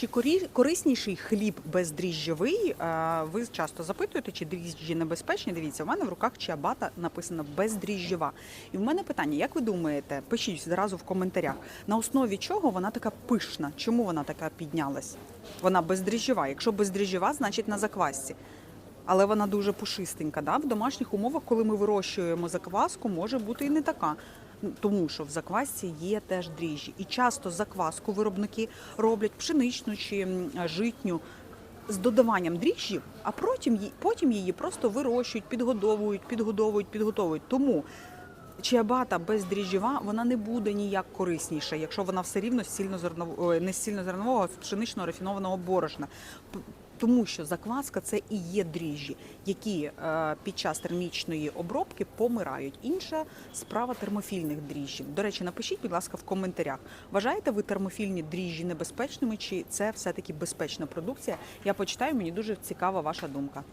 Чи корисніший хліб бездріжджовий? Ви часто запитуєте, чи дріжджі небезпечні? Дивіться, у мене в руках чиабата написано бездріжджова. І в мене питання: як ви думаєте, пишіть зразу в коментарях, на основі чого вона така пишна? Чому вона така піднялась? Вона бездріжджова. Якщо бездріжджова, значить на заквасці. Але вона дуже пушистенька. Да? В домашніх умовах, коли ми вирощуємо закваску, може бути і не така. Тому що в заквасці є теж дріжджі. І часто закваску виробники роблять пшеничну чи житню з додаванням дріжджів, а потім, її- потім її просто вирощують, підгодовують, підгодовують, підготовують. Тому чиабата бездріжджєва, вона не буде ніяк корисніша, якщо вона все рівно з сільнозернового, не з сільнозернового, а з пшеничного рафінованого борошна. Тому що закваска це і є дріжджі, які е, під час термічної обробки помирають. Інша справа термофільних дріжджів. До речі, напишіть, будь ласка, в коментарях. Вважаєте ви термофільні дріжджі небезпечними, чи це все таки безпечна продукція? Я почитаю, мені дуже цікава ваша думка.